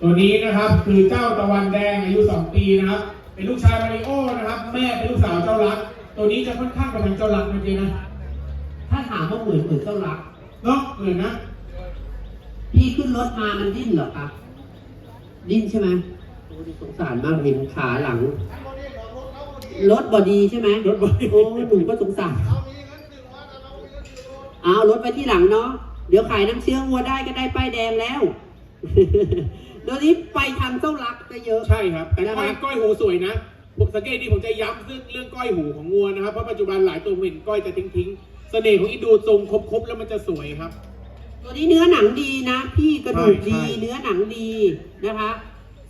ตัวนี้นะครับคือเจ้าตะวันแดงอายุ 2 ปีนะครับ เป็นลูกชายมาริโอนะครับ แม่เป็นลูกสาวเจ้ารัก ตัวนี้จะค่อนข้างกับเป็นเจ้ารักจริงนะถ้าถามว่าเหมือนเหมือนเจ้ารักเนาะเหมือนนะพี่ขึ้นรถมามันดิ้นเหรอครับดิ้นใช่ไหมโอ้ยสงสารมากเห็นขาหลังรถบอดีใช่ไหมรถบอดี้โอ้หนูก็สงสารเอารถไปที่หลังเนาะเดี๋ยวขายน้ำเชื้อวัวได้ก็ได้ป้ายแดงแล้ว เดี๋ยวนี้ไปทางเจ้ารักจะเยอะ ใช่ครับ แต่นะคก้รัอยบก้อยหูสวยนะ ผมสังเกตดีผมจะย้ำเรื่องเรื่องก้อยหูของงัวนะครับ เพราะปัจจุบันหลายตัวผมเห็นก้อยจะทิ้งทิ้งๆเสน่ห์ของอินโดูทรงครบๆแล้วมันจะสวยครับ ตัวนี้เนื้อหนังดีนะ พี่กระดูกใช่ดีใช่เนื้อหนังดีนะคะ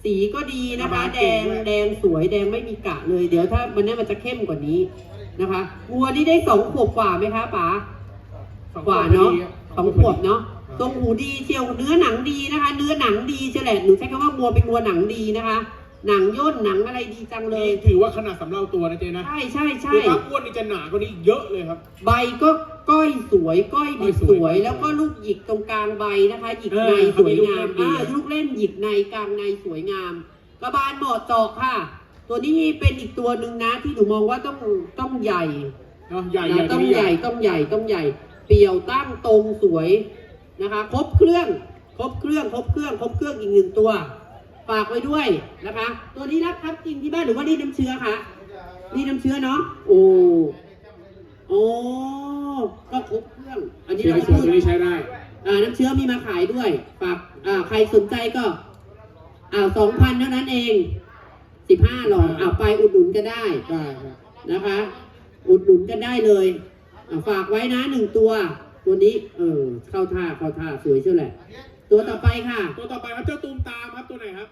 สีก็ดีนะคะระบายแดเก่งงด้วยแดงสวยแดงไม่มีกะเลย เดี๋ยวถ้ามันนี้มันจะเข้มกว่านี้นะคะวัวนี่ได้สองขวบกว่าไหมคะป๋ากว่าเนาะสองขวบเนาะ ทรงหูดีเชียวเนื้อหนังดีนะคะ เนื้อหนังดีเฉลดหนูใช้คำว่าวัวเป็นวัวหนังดีนะคะ หนังย่นหนังอะไรดีจังเลย ถือว่าขนาดสำเราตัวนะเจนะใช่ใช่ใช่คือถ้าอ้วนนี่จะหนากว่านี้เยอะเลยครับ ใบก็ก้อยสวย ก้อยบิดก้อยสสวยวย แล้วก็ลูกหยิกตรงกลางใบนะคะหยิกเออในเขาสวยมีลูกงามเล่นดีอ่าลูกเล่นหยิกในกลางในสวยงาม กระบาลเหมาะเจอกค่ะ ตัวนี้เป็นอีกตัวหนึ่งนะที่หนูมองว่าต้องต้องใหญ่เนาะใหญ่ใหญ่นะต้องตัวนี้ใหญ่ต้องใหญ่ต้องใหญ่เปี่ยวตั้งตรงสวย นะคะครบเครื่องครบเครื่องครบเครื่องครบเครื่องอีกหนึ่งตัวฝากไว้ด้วยนะคะ ตัวนี้รับครับจริงที่บ้านหรือว่ารีดน้ำเชื้อคะรีดน้ำเชื้อเนาะโอ้โอ้ก็ครบเครื่อง อันนี้เชื้อเราสวยพูดตัวนี้ใช้ได้อ่าน้ำเชื้อมีมาขายด้วยฝากอ่าใครสนใจก็อ่าสองพันเท่านั้นเองสิบห้าหลอดอ่าไปอุดหนุนก็ได้ได้ครับนะคะ อุดหนุนกันได้เลยอะฝากไว้นะหนึ่งตัว ตัวนี้เออเข้าท่าเข้าท่าสวยเชียวแหละ ตัวต่อไปค่ะ ตัวต่อไปครับเจ้าตูมตามครับตัวไหนครับ